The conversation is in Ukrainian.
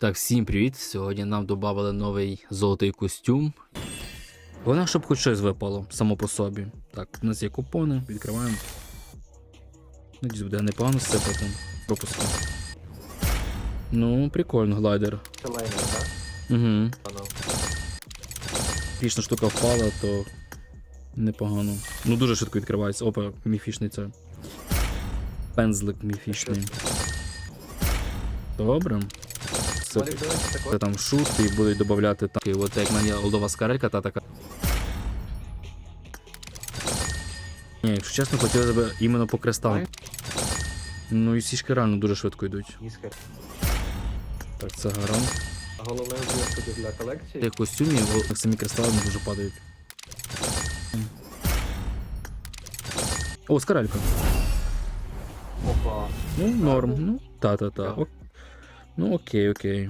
Так, всім привіт! Сьогодні нам додали новий золотий костюм. Головне, щоб хоч щось випало само по собі. Так, у нас є купони, відкриваємо. Надіюсь, буде непогано сипати. Пропуску. Ну, прикольно, глайдер. Це лайнер, так? Угу. Пішна штука впала, то непогано. Ну дуже швидко відкривається. Опа, міфічний це. Пензлик міфічний. Добре. Так це там шут і будуть додати так. І от як в мене олдова скарелька, та така. Ні, якщо чесно, хотілося б іменно по кристалам. Ну і сішки реально дуже швидко йдуть. Так, це гарант. Головне вбивство для колекції. Тих костюмів самі кристали не дуже падають. О, скарелька. Опа. Ну, норм. Ну, та-та-та. Ну, окей, окей.